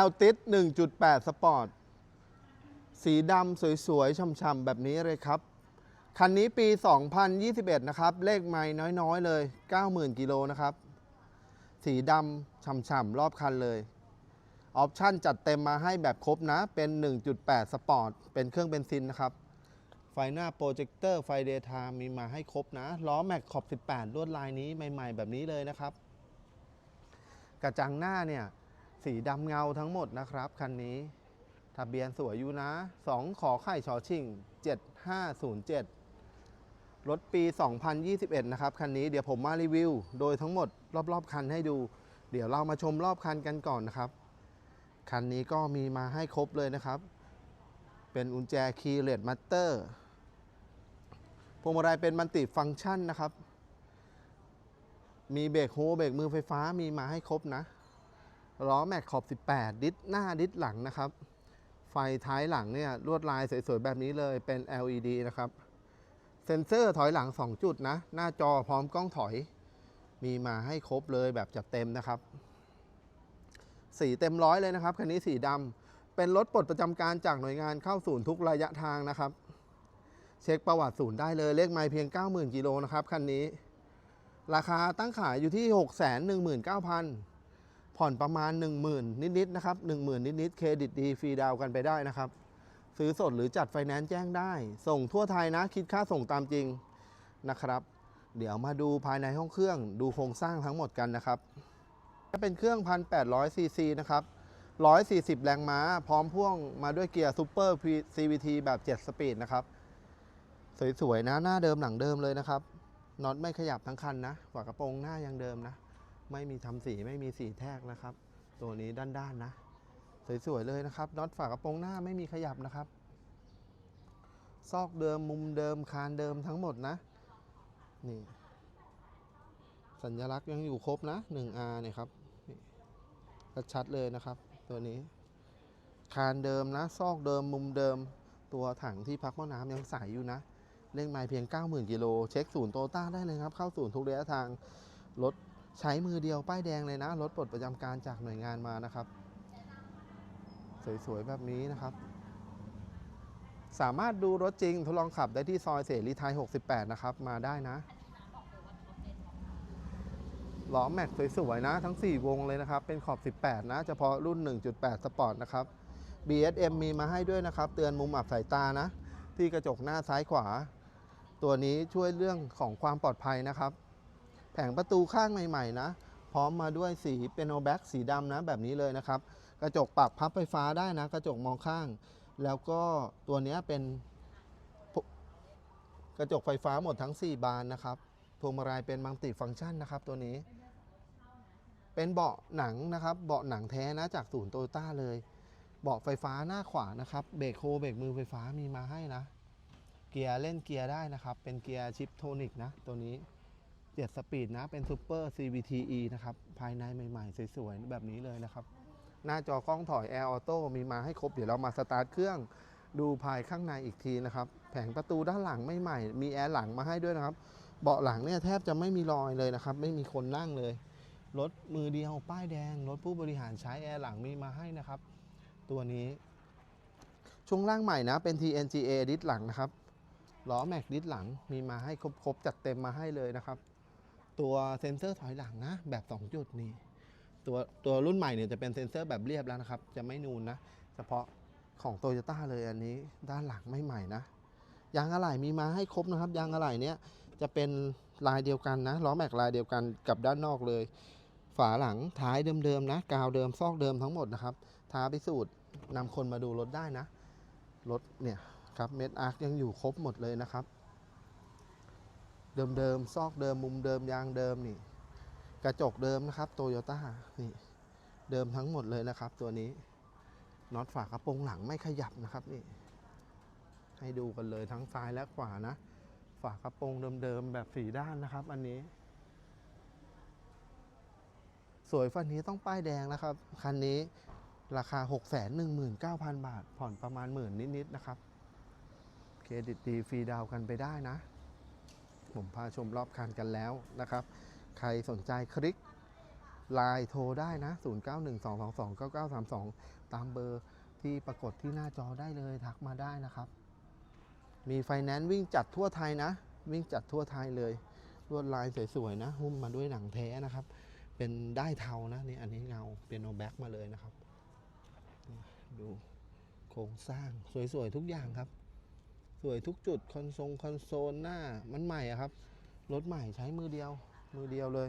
a l t i s 1.8สปอร์ตสีดำสวยๆช่ำๆแบบนี้เลยครับ คันนี้ปี 2021 นะครับ เลขไม่น้อยๆ เลย 90,000 กิโลนะครับ สีดำฉ่ำๆรอบคันเลย ออปชั่นจัดเต็มมาให้แบบครบนะ เป็น 1.8สปอร์ตเป็นเครื่องเบนซินนะครับ ไฟหน้าโปรเจคเตอร์ไฟเดย์ไทม์มีมาให้ครบนะ ล้อแม็กขอบ 18 ลวดลายนี้ใหม่ ๆ แบบนี้เลยนะครับ กระจังหน้าเนี่ย สีดำเงาทั้งหมดนะครับ คันนี้ ทะเบียนสวยอยู่นะ 2 ขอไข่ชอชิง 7507 รถปี 2021 นะครับ คันนี้เดี๋ยวผมมารีวิว โดยทั้งหมดรอบๆ คันให้ดู เดี๋ยวเรามาชมรอบคันกันก่อนนะครับ คันนี้ก็มีมาให้ครบเลยนะครับ เป็นอุญแจคีย์เลดมัตเตอร์พวงมาลัยเป็นมัลติฟังก์ชันนะครับ มีเบรกโฮเบรกมือไฟฟ้ามีมาให้ครบนะ ล้อแม็กขอบ 18 ดิสหน้าดิสหลังนะครับ ไฟท้ายหลังเนี่ยลวดลายสวยๆ แบบนี้เลยเป็น LED นะครับ เซ็นเซอร์ถอยหลัง 2 จุดนะ หน้าจอพร้อมกล้องถอย มีมาให้ครบเลยแบบจัดเต็มนะครับ สีเต็มร้อยเลยนะครับ คันนี้สีดำเป็นรถปลดประจำการจากหน่วยงานเข้าศูนย์ทุกระยะทางนะครับ เช็คประวัติศูนย์ได้เลยเลขไมล์เพียง 90,000กิโลนะครับคันนี้ ราคาตั้งขายอยู่ที่ 619,000 ผ่อนประมาณ 10,000 นิดๆนะครับ10,000 นิดๆเครดิตดีฟรีดาวกันไปได้นะครับ ซื้อสดหรือจัดไฟแนนซ์แจ้งได้ ส่งทั่วไทยนะ คิดค่าส่งตามจริงนะครับ เดี๋ยวมาดูภายในห้องเครื่องดูโครงสร้างทั้งหมดกันนะครับจะเป็นเครื่อง 1,800ซีซีนะครับ140 แรงม้า พร้อมพ่วงมาด้วยเกียร์ซูเปอร์ CVT แบบ 7 สปีดนะครับ สวยๆนะ หน้าเดิมหลังเดิมเลยนะครับน็อตไม่ขยับทั้งคันนะฝากระโปรงหน้ายังเดิมนะ ไม่มีทำสีไม่มีสีแทกนะครับ ตัวนี้ด้านๆนนะ สวยๆเลยนะครับน็อตฝากระโปรงหน้าไม่มีขยับนะครับ ซอกเดิมมุมเดิมคานเดิมทั้งหมดนะนี่สัญลักษณ์ยังอยู่ครบนะ 1R เนี่ยครับนี่ชัดเลยนะครับ ตัวนี้ คานเดิมนะ ซอกเดิมมุมเดิม ตัวถังที่พักหม้อน้ำยังใสอยู่นะเร่งไมล์เพียง 90,000กิโลเช็คศูนย์โตต้าได้เลยครับ เข้าศูนย์ทุกระยะทาง รถ ใช้มือเดียวป้ายแดงเลยนะ รถปลดประจำการจากหน่วยงานมานะครับ สวยๆ แบบนี้นะครับ สามารถดูรถจริงทดลองขับได้ที่ซอยเสรีไทย 68 นะครับ มาได้นะล้อแม็กสวยๆนะ ทั้ง 4 วงเลยนะครับ เป็นขอบ 18 นะ เฉพาะรุ่น 1.8 สปอร์ตนะครับ BSM มีมาให้ด้วยนะครับ เตือนมุมอับสายตานะ ที่กระจกหน้าซ้ายขวา ตัวนี้ช่วยเรื่องของความปลอดภัยนะครับ แผงประตูข้างใหม่ๆนะพร้อมมาด้วยสีเป็นโอแบ็กสีดำนะแบบนี้เลยนะครับ กระจกปรับพับไฟฟ้าได้นะ กระจกมองข้าง แล้วก็ตัวนี้เป็นกระจกไฟฟ้าหมดทั้ง 4 บานนะครับพวงมาลัยเป็นมัลติฟังก์ชันนะครับตัวนี้ เป็นเบาะหนังนะครับเบาะหนังแท้นะจากศูนย์โตโยต้าเลย เบาะไฟฟ้าหน้าขวานะครับเบรกโฮเบรกมือไฟฟ้ามีมาให้นะ เกียร์เล่นเกียร์ได้นะครับ เป็นเกียร์ชิปโทนิกนะตัวนี้ เจ็ดสปีดนะ เป็นซูเปอร์ CVTe นะครับ ภายในใหม่ๆ สวยๆ แบบนี้เลยนะครับ หน้าจอกล้องถอย Air Auto มีมาให้ครบ เดี๋ยวเรามาสตาร์ทเครื่องดูภายข้างในอีกทีนะครับ แผงประตูด้านหลังไม่ใหม่ มีแอร์หลังมาให้ด้วยนะครับ เบาะหลังเนี่ยแทบจะไม่มีรอยเลยนะครับ ไม่มีคนนั่งเลย รถมือเดียวป้ายแดง รถผู้บริหารใช้แอร์หลังมีมาให้นะครับ ตัวนี้ ช่วงล่างใหม่นะ เป็น TNGA ดิสหลังนะครับ ล้อแม็กดิสหลังมีมาให้ครบๆจัดเต็มมาให้เลยนะครับ ตัวเซ็นเซอร์ถอยหลังนะ แบบ 2 จุดนี่ตัวตัวรุ่นใหม่เนี่ยจะเป็นเซ็นเซอร์แบบเรียบแล้วนะครับ จะไม่นูนนะ เฉพาะของโตโยต้าเลยอันนี้ด้านหลังไม่ใหม่นะ ยางอะไหล่มีมาให้ครบนะครับ ยางอะไหล่เนี้ยจะเป็นลายเดียวกันนะล้อแม็กลายเดียวกันกับด้านนอกเลย ฝาหลังท้ายเดิมๆนะ กาวเดิมซอกเดิมทั้งหมดนะครับท้าพิสูจน์นำคนมาดูรถได้นะรถเนี่ยครับเม็ดอาร์คยังอยู่ครบหมดเลยนะครับ เดิมๆซอกเดิมมุมเดิมยางเดิมนี่ กระจกเดิมนะครับโตโยต้านี่ เดิมทั้งหมดเลยนะครับ ตัวนี้น็อตฝากระโปรงหลังไม่ขยับนะครับนี่ ให้ดูกันเลยทั้งซ้ายและขวานะ ฝากระโปรงเดิมๆแบบสีด้านนะครับ อันนี้ สวยฟันนี้ต้องป้ายแดงนะครับ คันนี้ราคา 6 1 9 0 0 0 บาท ผ่อนประมาณหมื่นนิดๆนะครับ เครดิตดีฟรีดาวกันไปได้นะ ผมพาชมรอบคันกันแล้วนะครับ ใครสนใจคลิกไลน์โทรได้นะ 0912229932 ตามเบอร์ที่ปรากฏที่หน้าจอได้เลยทักมาได้นะครับ มีไฟแนนซ์วิ่งจัดทั่วไทยนะ วิ่งจัดทั่วไทยเลยลวดลายสวยๆนะ หุ้มมาด้วยหนังแท้นะครับ เป็นได้เทานะนี่อันนี้เงาเป็นโนแบ็กมาเลยนะครับ ดูโครงสร้างสวยๆทุกอย่างครับ วยทุกจุดคอนโซลคอนโซลหน้ามันใหม่ครับ รถใหม่ใช้มือเดียว มือเดียวเลย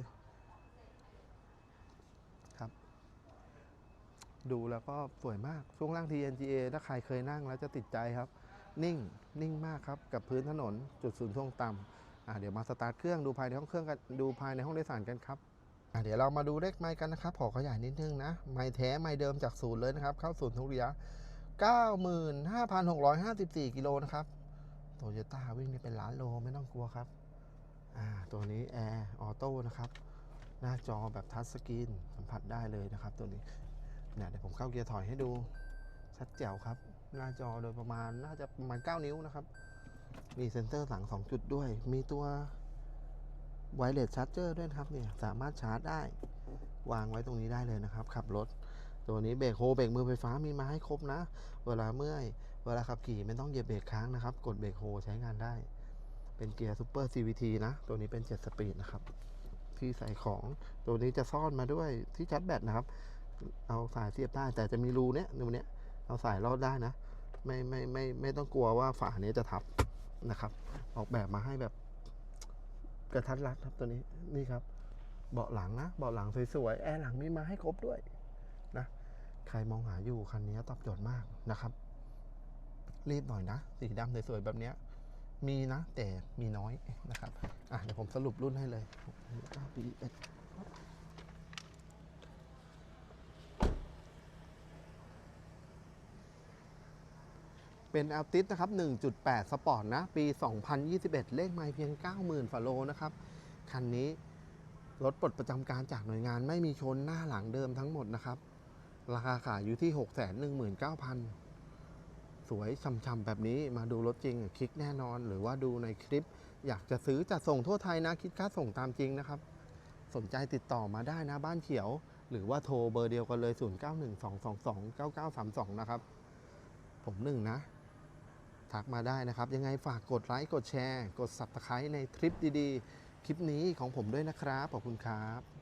ครับ ดูแล้วก็สวยมาก ช่วงล่าง TNGA ถ้าใครเคยนั่งแล้วจะติดใจครับ นิ่งนิ่งมากครับ กับพื้นถนนจุดศูนย์ท่วงต่ำอ่าเดี๋ยวมาสตาร์ทเครื่องดูภายในห้องเครื่องกันดูภายในห้องโดยสารกันครับอ่าเดี๋ยวเรามาดูเลขไมค์กันนะครับ ขอขยายนิดนึงนะ ไมค์แท้ไมค์เดิมจากศูนย์เลยนะครับ เข้าศูนย์ทุกระยะ95,654 กิโลนะครับ โตโยต้าวิ่งได้เป็นล้านโลไม่ต้องกลัวครับ อ่า ตัวนี้แอร์ออโต้นะครับ หน้าจอแบบทัชสกรีนสัมผัสได้เลยนะครับ ตัวนี้เนี่ยเดี๋ยวผมเข้าเกียร์ถอยให้ดู ชัดแจ๋วครับ หน้าจอโดยประมาณน่าจะประมาณ 9 นิ้วนะครับ มีเซ็นเซอร์หลัง 2 จุดด้วย มีตัวไวเลสชาร์จเจอร์ด้วยครับเนี่ยสามารถชาร์จได้ วางไว้ตรงนี้ได้เลยนะครับ ขับรถ ตัวนี้เบรกโฮเบรกมือไฟฟ้ามีมาให้ครบนะ เวลาเมื่อย เวลาขับขี่ไม่ต้องเหยียบเบรกค้างนะครับ กดเบรกโฮใช้งานได้ เป็นเกียร์ซูเปอร์ CVT นะ ตัวนี้เป็น 7 สปีดนะครับ ที่ใส่ของตัวนี้จะซ่อนมาด้วยที่ชาร์จแบตนะครับ เอาสายเสียบได้แต่จะมีรูเนี้ยรูเนี้ยเอาสายรอดได้นะ ไม่ไม่ไม่ไม่ต้องกลัวว่าฝาเนี้ยจะทับนะครับ ออกแบบมาให้แบบกระทัดรัดครับตัวนี้นี่ครับ เบาะหลังนะเบาะหลังสวยๆแอร์หลังมีมาให้ครบด้วย รมองหาอยู่คันนี้ตอบโจทย์มากนะครับ รีบหน่อยนะ สีดำสวยๆแบบนี้มีนะ แต่มีน้อยนะครับอะเดี๋ยวผมสรุปรุ่นให้เลย BS เป็นอัลติสนะครับ 1.8 สปอร์ตนะ ปี 2021 เลขไม่เพียง 90,000ฝาโลนะครับ คันนี้รถปลดประจำการจากหน่วยงานไม่มีชนหน้าหลังเดิมทั้งหมดนะครับ ราคาขายอยู่ที่ 619,000 สวยช่ำๆแบบนี้มาดูรถจริงคลิกแน่นอน หรือว่าดูในคลิป อยากจะซื้อจัดส่งทั่วไทยนะ คิดค่าส่งตามจริงนะครับ สนใจติดต่อมาได้นะบ้านเขียว หรือว่าโทรเบอร์เดียวกันเลย 0912229932 นะครับ ผมหนึ่งนะ ทักมาได้นะครับ ยังไงฝากกดไลค์กดแชร์ กด subscribe ในคลิปดีๆ คลิปนี้ของผมด้วยนะครับขอบคุณครับ